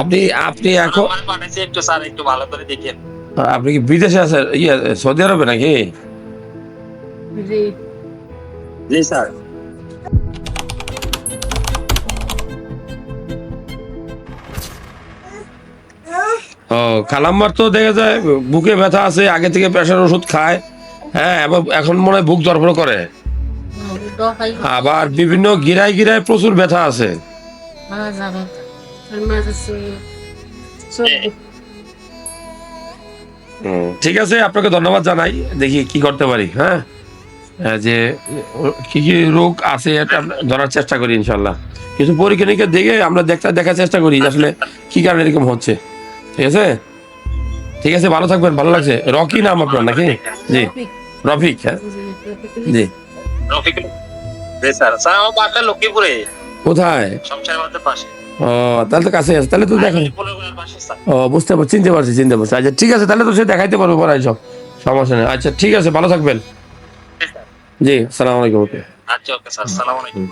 আপনি আপনি এখন একটু স্যার একটু ভালো করে দেখেন। আপনি কি বিদেশে আছেন? ইয়ে সৌদি আরবে নাকি? জি। জি স্যার। ও কালাম্বার তো দেখা যায় বুকে ব্যথা আছে আগে থেকে প্রেশার ওষুধ খায় হ্যাঁ এবং এখন মনে হয় বুক ধরফর করে। আবার বিভিন্ন গিরায় গিরায় প্রচুর ব্যথা আছে। ঠিক আছে আপনাকে ধন্যবাদ জানাই। দেখি কি করতে পারি হ্যাঁ? যে কি কি রোগ আছে এটা ধরার চেষ্টা করি ইনশাল্লাহ। কিছু পরীক্ষা নিরীক্ষা দেখে আমরা দেখতে দেখার চেষ্টা করি আসলে কি কারণে এরকম হচ্ছে। ঠিক আছে? ঠিক আছে ভালো থাকবেন ভালো লাগছে। রকি নাম আপনার নাকি? জি। রফিক হ্যাঁ? জি। স্যার। স্যার আমার লক্ষ্মীপুরে। কোথায়? পাশে। ও তাহলে তো কাছে আছে। তাহলে তো স্যার ও বুঝতে পারছি চিনতে পারছি চিনতে পারছি। আচ্ছা ঠিক আছে তাহলে তো সে দেখাইতে পারব পরে সব সমস্যা নেই। আচ্ছা ঠিক আছে ভালো থাকবেন। জি। সালাম আলাইকুম আচ্ছা ওকে স্যার সালাম আলাইকুম